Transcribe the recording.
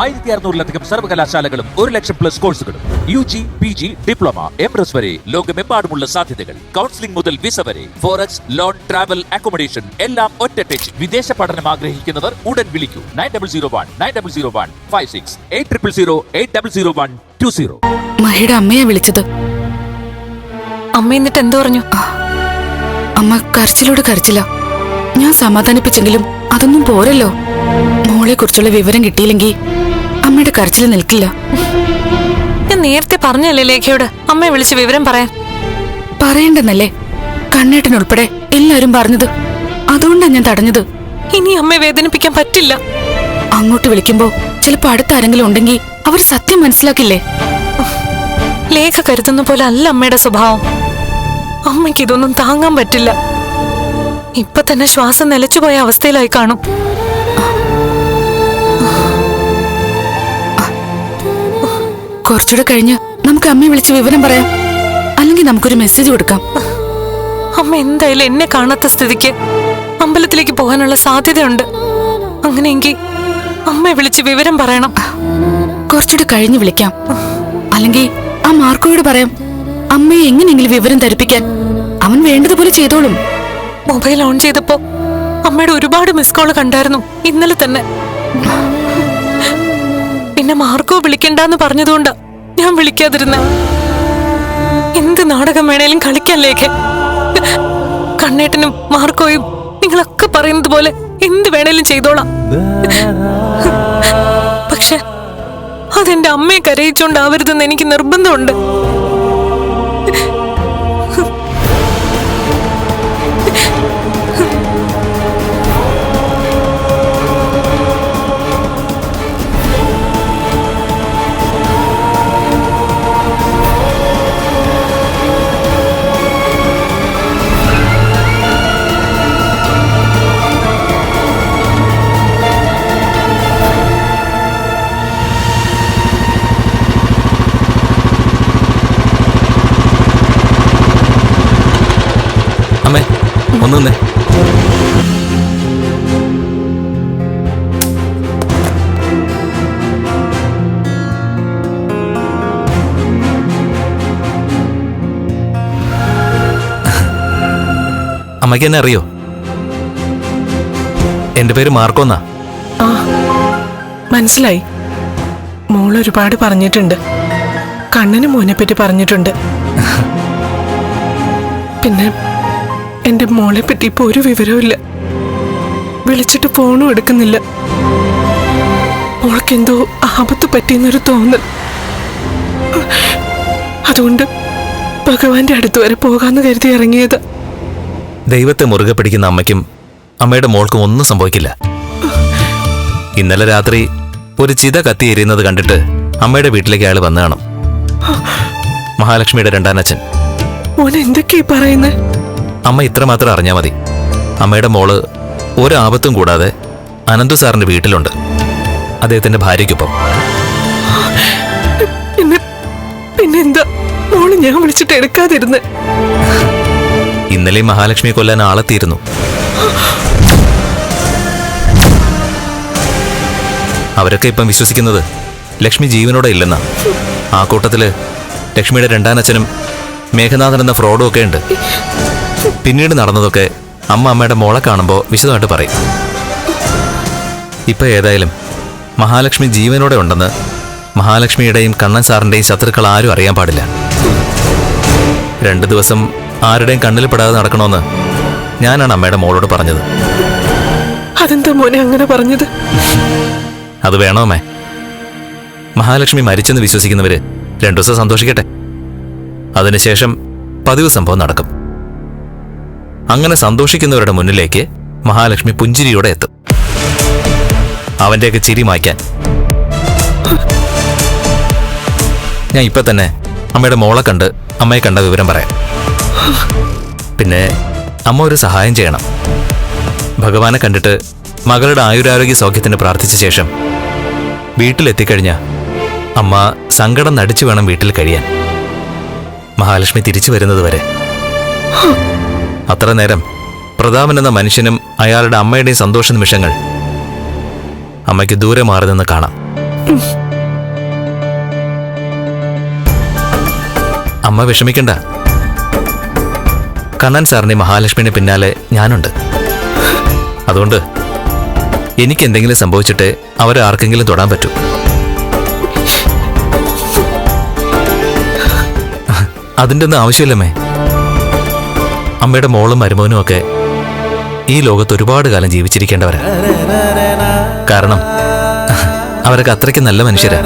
ആയിരത്തി അറുന്നൂറിലധികം സർവകലാശാലകളും ഒരു ലക്ഷം പ്ലസ് കോഴ്സുകളും U G P G diploma M S വരെ ലോകമെമ്പാടുമുള്ള സാധ്യതകൾ. കൗൺസിലിംഗ് മുതൽ വിസ വരെ ഫോറക്സ് ലോൺ ട്രാവൽ അക്കോമഡേഷൻ എല്ലാം ഒറ്റ ടച്ച് വിദേശ പഠനം ആഗ്രഹിക്കുന്നവർ ഉടൻ വിളിക്കൂ. Nine double zero one nine double zero one five six eight triple zero eight double zero one two zero മഹിയുടെ അമ്മയാ വിളിച്ചത്. അമ്മ എന്നിട്ട് എന്തു പറഞ്ഞു? അമ്മ കരച്ചിലോട് കരച്ചില്ല ഞാൻ സമാധാനിപ്പിച്ചെങ്കിലും അതൊന്നും പോരല്ലോ. മോളെ കുറിച്ചുള്ള വിവരം കിട്ടിയില്ലെങ്കിൽ അമ്മയുടെ കരച്ചിൽ നിൽക്കില്ല. ഞാൻ നേരത്തെ പറഞ്ഞല്ലേ ലേഖയോട്? അമ്മയെ വിളിച്ച് വിവരം പറയാൻ. പറയണ്ടെന്നല്ലേ? കണ്ണേട്ടനുൾപ്പെടെ എല്ലാരും പറഞ്ഞത്. അതുകൊണ്ടാ ഞാൻ തടഞ്ഞത്. ഇനി അമ്മയെ വേദനിപ്പിക്കാൻ പറ്റില്ല. അങ്ങോട്ട് വിളിക്കുമ്പോ ചിലപ്പോ അടുത്ത ആരെങ്കിലും ഉണ്ടെങ്കിൽ അവർ സത്യം മനസ്സിലാക്കില്ലേ? ലേഖ കരുതുന്ന പോലെ അല്ല അമ്മയുടെ സ്വഭാവം. അമ്മയ്ക്ക് ഇതൊന്നും താങ്ങാൻ പറ്റില്ല. ഇപ്പൊ തന്നെ ശ്വാസം നിലച്ചുപോയ അവസ്ഥയിലായി കാണും. കുറച്ചുകൂടെ കഴിഞ്ഞ് നമുക്ക് അമ്മയെ വിളിച്ച് വിവരം പറയാം. അല്ലെങ്കിൽ നമുക്കൊരു മെസ്സേജ് കൊടുക്കാം. അമ്മ എന്തായാലും എന്നെ കാണാത്ത സ്ഥിതിക്ക് അമ്പലത്തിലേക്ക് പോകാനുള്ള സാധ്യതയുണ്ട്. അങ്ങനെയെങ്കിൽ അമ്മയെ വിളിച്ച് വിവരം പറയണം. കുറച്ചുകൂടെ കഴിഞ്ഞ് വിളിക്കാം. അല്ലെങ്കിൽ ആ മാർക്കോയോട് പറയാം അമ്മയെ എങ്ങനെയെങ്കിലും വിവരം ധരിപ്പിക്കാൻ അവൻ വേണ്ടതുപോലെ ചെയ്തോളും. മൊബൈൽ ഓൺ ചെയ്തപ്പോ അമ്മയുടെ ഒരുപാട് മിസ് കോൾ കണ്ടായിരുന്നു ഇന്നലെ തന്നെ. പിന്നെ മാർക്കോ വിളിക്കണ്ടെന്ന് പറഞ്ഞതുകൊണ്ടാ ഞാൻ വിളിക്കാതിരുന്ന. എന്ത് നാടകം വേണേലും കളിക്കാൻ ലേഖ. കണ്ണേട്ടനും മാർക്കോയും നിങ്ങളൊക്കെ പറയുന്നത് പോലെ എന്ത് വേണേലും ചെയ്തോളാം. പക്ഷെ അതെന്റെ അമ്മയെ കരയിച്ചോണ്ടാവരുതെന്ന് എനിക്ക് നിർബന്ധമുണ്ട്. ഒന്ന് നിന്നേ അമ്മയ്ക്ക് എന്നെ അറിയോ? എന്റെ പേര് മാർക്കോന്നാ ആ മനസ്സിലായി. മോൾ ഒരുപാട് പറഞ്ഞിട്ടുണ്ട്. കണ്ണന് മോനെ പറ്റി പറഞ്ഞിട്ടുണ്ട്. പിന്നെ എന്റെ മോളെ പറ്റി ഇപ്പൊ ഒരു വിവരവും വിളിച്ചിട്ട് ഫോണും എടുക്കുന്നില്ല. മോൾക്ക് എന്തോ ആപത്ത് പറ്റിയെന്നൊരു തോന്നൽ. അതുകൊണ്ട് ഭഗവാന്റെ അടുത്ത് വരെ പോകാന്ന് കരുതി ഇറങ്ങിയത്. ദൈവത്തെ മുറുകെ പിടിക്കുന്ന അമ്മയ്ക്കും അമ്മയുടെ മോൾക്കും ഒന്നും സംഭവിക്കില്ല. ഇന്നലെ രാത്രി ഒരു ചിത കത്തി എരിയുന്നത് കണ്ടിട്ട് അമ്മയുടെ വീട്ടിലേക്ക് അയാൾ വന്നു കാണും. മഹാലക്ഷ്മിയുടെ രണ്ടാനച്ഛൻ. ഓൻ എന്തൊക്കെയാ പറയുന്നത് അമ്മ ഇത്രമാത്രം അറിഞ്ഞാൽ മതി. അമ്മയുടെ മോൾ ഒരാപത്തും കൂടാതെ അനന്തു സാറിന്റെ വീട്ടിലുണ്ട്. അദ്ദേഹത്തിന്റെ ഭാര്യയ്ക്കൊപ്പം. പിന്നെ പിന്നെന്താ? മോൾ ഞാൻ വിളിച്ചിട്ട് എടുക്കാതിരുന്ന്. ഇന്നലെ മഹാലക്ഷ്മി കൊല്ലാൻ ആളെത്തിയിരുന്നു അവരൊക്കെ ഇപ്പം വിശ്വസിക്കുന്നത് ലക്ഷ്മി ജീവനോടെ ഇല്ലെന്നാ. ആ കൂട്ടത്തിൽ ലക്ഷ്മിയുടെ രണ്ടാനച്ഛനും മേഘനാഥൻ എന്ന ഫ്രോഡും ഒക്കെ ഉണ്ട്. പിന്നീട് നടന്നതൊക്കെ അമ്മ അമ്മയുടെ മോളെ കാണുമ്പോൾ വിശദമായിട്ട് പറയും. ഇപ്പം ഏതായാലും മഹാലക്ഷ്മി ജീവനോടെ ഉണ്ടെന്ന് മഹാലക്ഷ്മിയുടെയും കണ്ണൻ സാറിന്റെയും ശത്രുക്കൾ ആരും അറിയാൻ പാടില്ല. രണ്ട് ദിവസം ആരുടെയും കണ്ണിൽ പെടാതെ നടക്കണമെന്ന് ഞാനാണ് അമ്മയുടെ മോളോട് പറഞ്ഞത്. അതെന്താ മോനെ അങ്ങനെ പറഞ്ഞത്? അത് വേണോ അമ്മേ? മഹാലക്ഷ്മി മരിച്ചെന്ന് വിശ്വസിക്കുന്നവര് രണ്ടു ദിവസം സന്തോഷിക്കട്ടെ. അതിനുശേഷം പതിവ് സംഭവം നടക്കും. അങ്ങനെ സന്തോഷിക്കുന്നവരുടെ മുന്നിലേക്ക് മഹാലക്ഷ്മി പുഞ്ചിരിയോടെ എത്തും. അവന്റെയൊക്കെ ചിരി മായ്ക്കാൻ. ഞാൻ ഇപ്പൊ തന്നെ അമ്മയുടെ മോളെ കണ്ട് അമ്മയെ കണ്ട വിവരം പറയാം. പിന്നെ അമ്മ ഒരു സഹായം ചെയ്യണം. ഭഗവാനെ കണ്ടിട്ട് മകളുടെ ആയുരാരോഗ്യ സൗഖ്യത്തിന് പ്രാർത്ഥിച്ച ശേഷം വീട്ടിലെത്തിക്കഴിഞ്ഞ അമ്മ സങ്കടം നടിച്ചു വേണം വീട്ടിൽ കഴിയാൻ. മഹാലക്ഷ്മി തിരിച്ചു വരുന്നത് വരെ. അത്ര നേരം പ്രതാപൻ എന്ന മനുഷ്യനും അയാളുടെ അമ്മയുടെയും സന്തോഷ നിമിഷങ്ങൾ അമ്മയ്ക്ക് ദൂരെ മാറി നിന്ന് കാണാം. അമ്മ വിഷമിക്കണ്ട. കണ്ണൻ സാറിന്റെ മഹാലക്ഷ്മിയുടെ പിന്നാലെ ഞാനുണ്ട്. അതുകൊണ്ട് എനിക്ക് എന്തെങ്കിലും സംഭവിച്ചിട്ട് അവരെ ആർക്കെങ്കിലും തൊടാൻ പറ്റൂ. അതിന്റെ ഒന്നും ആവശ്യമില്ലമ്മേ. അമ്മയുടെ മോളും മരുമോനും ഒക്കെ ഈ ലോകത്ത് ഒരുപാട് കാലം ജീവിച്ചിരിക്കേണ്ടവരാണ് കാരണം അവരൊക്കെ അത്രയ്ക്ക് നല്ല മനുഷ്യരാ.